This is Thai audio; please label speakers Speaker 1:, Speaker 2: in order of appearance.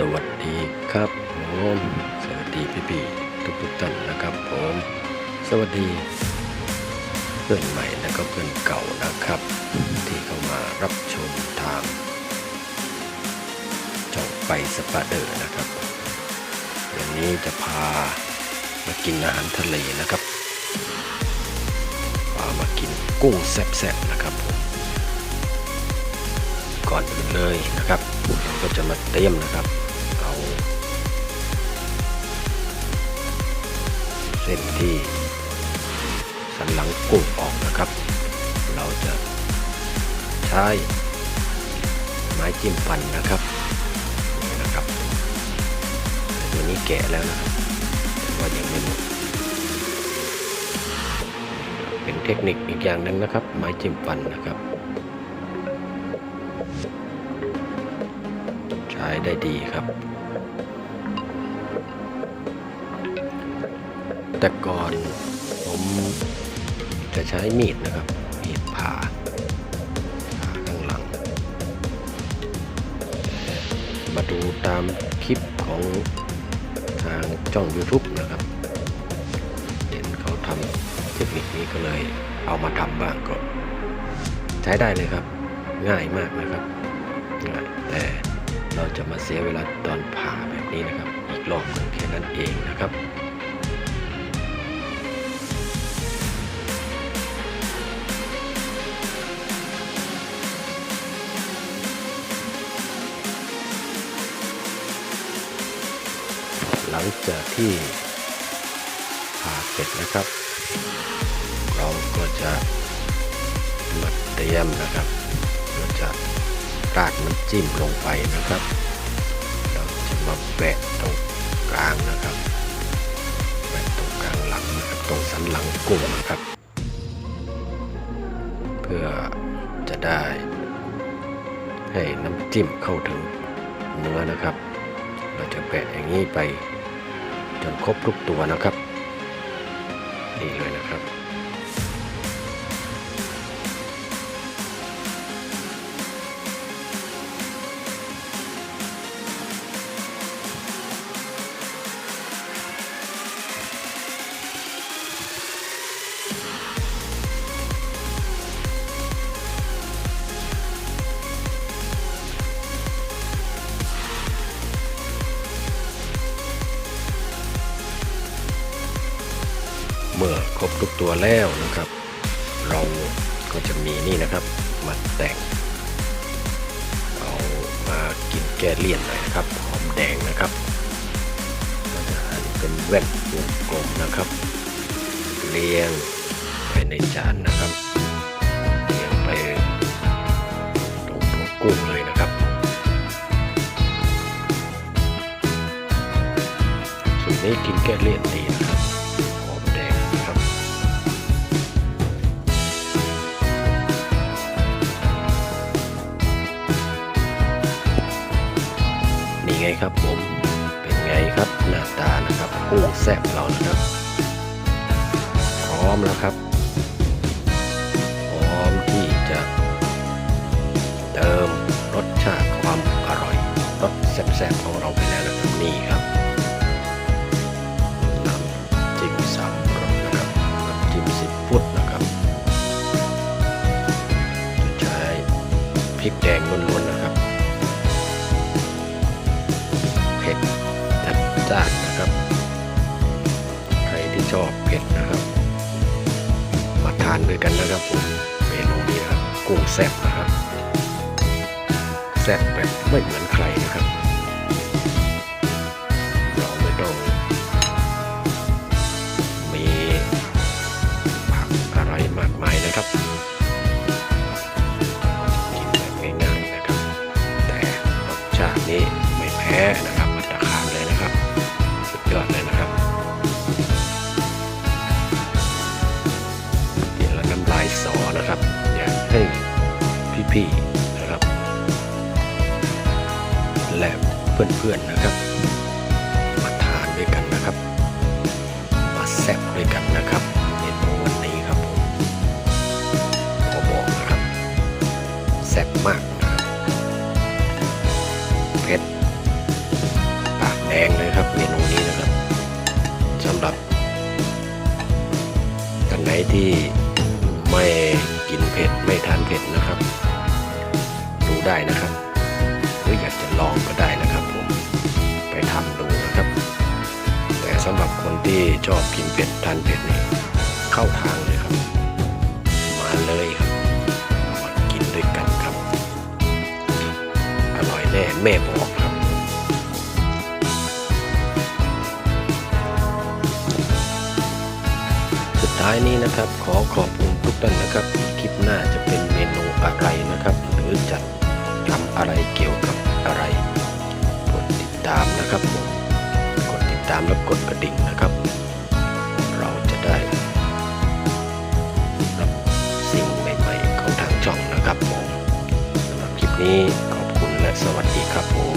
Speaker 1: สวัสดีครับผมสวัสดีพี่พี่ทุกทุกท่านนะครับผมสวัสดี เพื่อนใหม่และก็เพื่อนเก่านะครับ ที่เข้ามารับชมทางจ่องไปสปาเดอร์นะครับวันนี้จะพามากินอาหารทะเลนะครับพามากินกุ้งแซ่บๆนะครับผมก่อนอื่นเลยนะครับเราก็จะมาเตรียมนะครับ เส้นที่สันหลังกุ้งออกนะครับ เราจะใช้ไม้จิ้มฟันนะครับนะครับต่ตัวนี้แกะแล้วนะครับแต่ว่ายังไม่หมดเป็นเทคนิคอีกอย่างหนึ่งนะครับ ไม้จิ้มฟันนะครับใช้ได้ดีครับ แต่ก่อนผมจะใช้มีดนะครับ มีดผ่าผ่าข้างหลัง มาดูตามคลิปของทางช่อง YouTube นะครับ เห็นเขาทำเทคนิคนี้ก็เลยเอามาทำบ้างก็ ใช้ได้เลยครับ ง่ายมากนะครับ ง่ายแต่เราจะมาเสียเวลาตอนผ่าแบบนี้นะครับ อีกรอบหนึงแค่นั้นเองนะครับ งจากที่ผ่าเสร็จนะครับ เราก็จะมาเตรียมนะครับเราจะราดน้ำจิ้มลงไปนะครับ เราจะมาแบะตรงกลางนะครับแบะตรงกลางหลังนะครับตรงสันหลังกุ้งนะครับ เพื่อจะได้ให้น้ำจิ้มเข้าถึงเนื้อนะครับ เราจะแบะอย่างนี้ไป จนครบทุกตัวนะครับ นี่เลยนะครับ เมื่อครบทุกตัวแล้วนะครับ เราก็จะมีนี่นะครับมาแต่ง เอามากินแก้เลี่ยนหน่อยนะครับหอมแดงนะครับก็จะหั่นเป็นแว่นวงกลมนะครับ เรียงไปในจานนะครับเรียงไปตรงตัวกุ้งเลยนะครับส่วนนี้กินแก้เลี่ยนดีนะครับ ตานะครับกุ้งแซ่บเรานะครับพร้อมแล้วครับพร้อมที่จะเติมรสชาติความอร่อยรสแซ่บๆของเราไปแล้วนะครับนี่ครับน้ำจิ้มสามรสนะครับน้ำจิ้มสิบฟุตนะครับจะใช้พริกแดงล้วนานด้วยกันนะครับผมเมนูนี้นะครับกุ้งแซ่บนะครับแซ่บแบบไม่เหมือนใครนะครับเราไม่ต้องมีผักอะไรมากมายนะครับกินแบบง่ายๆนะครับ แต่รสชาตินี้ไม่แพ้นะ เพื่อนๆนะครับ มาทานด้วยกันนะครับ มาแซ่บด้วยกันนะครับเมนูวันนี้ครับผมขอบอกนะครับแซ่บมากเผ็ดปากแดงเลยครับเมนูนี้นะครับสำหรับท่านไหนที่ไม่กินเผ็ดไม่ทานเผ็ดนะครับ ดูได้นะครับหรืออยากจะลองก็ได้นะ ที่ชอบกินเผ็ดทานเผ็ดนี่เข้าทางเลยครับ มาเลยครับมากินด้วยกันครับ อร่อยแน่แม่บอกครับ สุดท้ายนี้นะครับ ขอขอบคุณทุกท่านนะครับ คลิปหน้าจะเป็น นี้ขอบคุณและสวัสดีครับผม